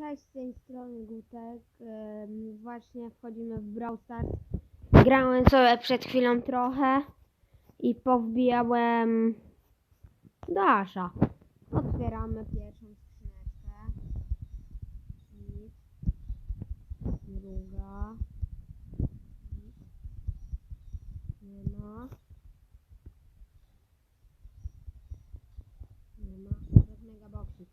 Cześć, z tej strony Gutek. Właśnie wchodzimy w Brawl Stars. Grałem sobie przed chwilą trochę i powbijałem Dasha. Otwieramy pierwszą skrzyneczkę. Druga. Nie ma. Nie ma. Teraz megaboxy.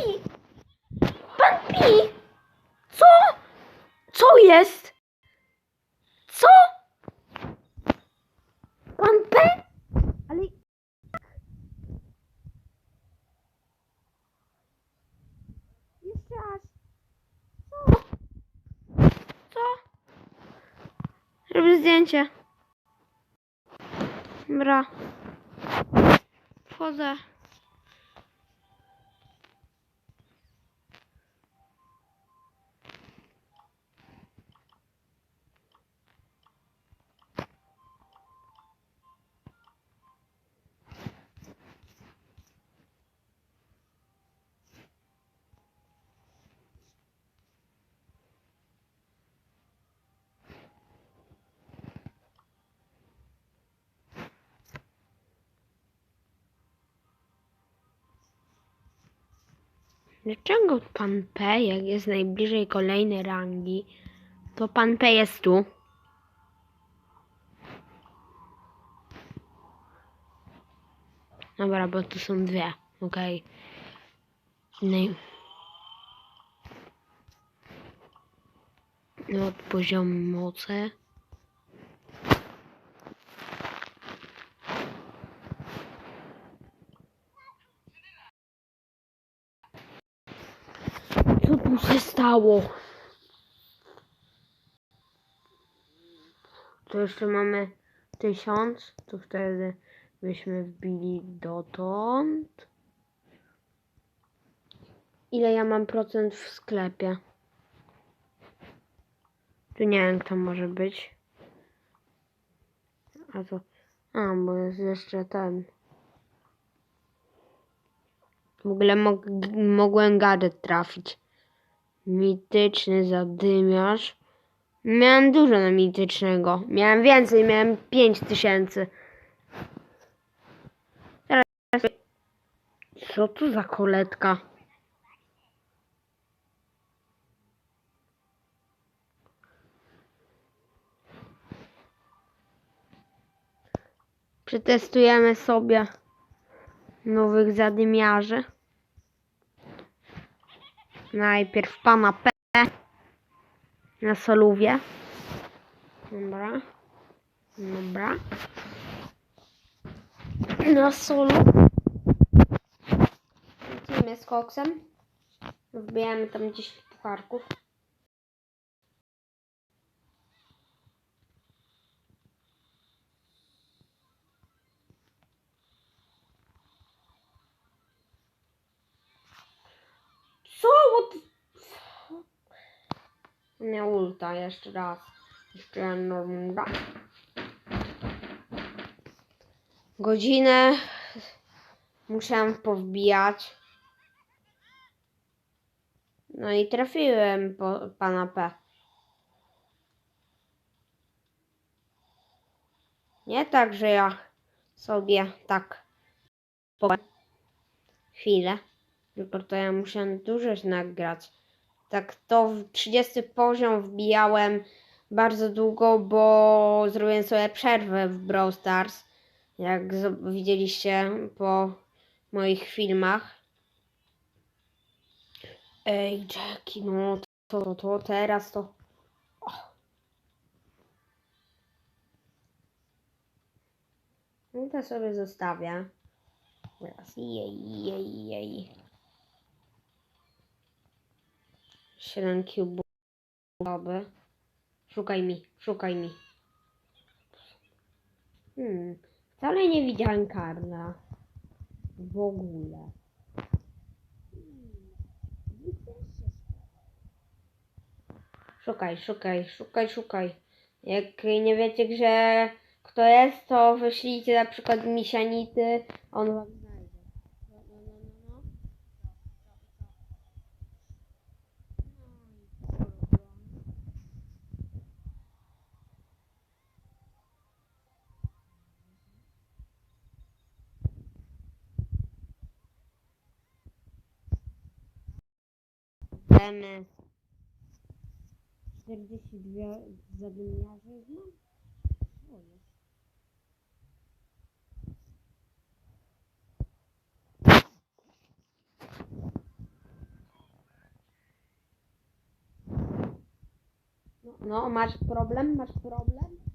Pi! Pan Pi! Co? Co jest? Co? Pan P? Ale... Jeszcze raz. Co? Co? Robię zdjęcie. Dobra. Wchodzę. Dlaczego pan P, jak jest najbliżej kolejnej rangi, to pan P jest tu? Dobra, bo tu są dwie. Okej. Okay. No, poziom mocy. Tu się stało? To jeszcze mamy tysiąc, to wtedy byśmy wbili dotąd. Ile ja mam procent w sklepie? Tu nie wiem, kto może być. A to... A, bo jest jeszcze ten. W ogóle mog mogłem gadżet trafić. Mityczny zadymiarz. Miałem dużo na mitycznego. Miałem więcej, miałem 5000. Teraz. Co tu za koletka? Przetestujemy sobie nowych zadymiarzy. Najpierw pana P na solówie. Dobra. Dobra. Na solu. Lecimy z koksem. Wbijamy tam 10 pucharków. Nie ulta, jeszcze raz. Jeszcze jedna runda. Godzinę musiałam powbijać. No i trafiłem po pana P. Nie tak, że ja sobie tak po chwilę. Tylko to ja musiałem dużo nagrać. Tak to w 30 poziom wbijałem bardzo długo, bo zrobiłem sobie przerwę w Brawl Stars. Jak widzieliście po moich filmach. Ej, Jackie, no to, to, to teraz to. O. No to sobie zostawię. Teraz jej, jej, jej. 7 cube. Szukaj mi, szukaj mi. Hmm, wcale nie widziałem karna. W ogóle. Szukaj, szukaj, szukaj, szukaj. Jak nie wiecie, że kto jest, to wyślijcie na przykład misianity, on wam problemy. 42 zadymiarzy znam? O, jest. No, masz problem? Masz problem?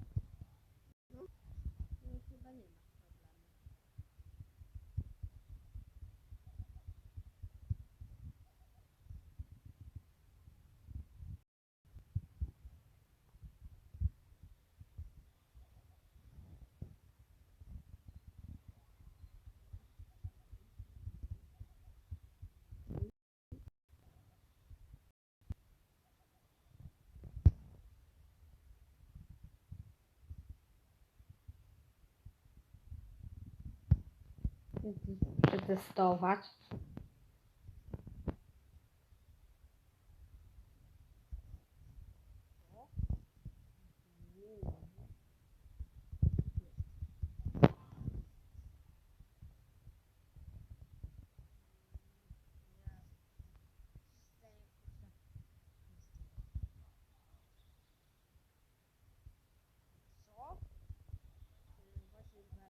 przetestować.